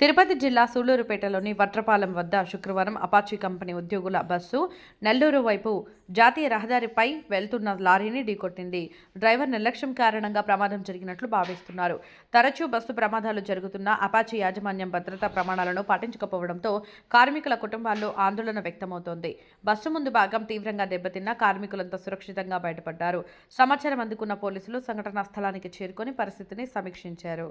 తిరుపతి జిల్లా సూళ్ళూరుపేటలోని వట్రపాలెం వద్ద శుక్రవారం అపాచీ కంపెనీ ఉద్యోగుల బస్సు నెల్లూరు వైపు జాతీయ రహదారిపై వెళ్తున్న లారీని ఢీకొట్టింది. డ్రైవర్ నిర్లక్ష్యం కారణంగా ప్రమాదం జరిగినట్లు భావిస్తున్నారు. తరచూ బస్సు ప్రమాదాలు జరుగుతున్న అపాచీ యాజమాన్యం భద్రతా ప్రమాణాలను పాటించకపోవడంతో కార్మికుల కుటుంబాల్లో ఆందోళన వ్యక్తమవుతోంది. బస్సు ముందు భాగం తీవ్రంగా దెబ్బతిన్న కార్మికులంతా సురక్షితంగా బయటపడ్డారు. సమాచారం అందుకున్న పోలీసులు సంఘటనా స్థలానికి చేరుకొని పరిస్థితిని సమీక్షించారు.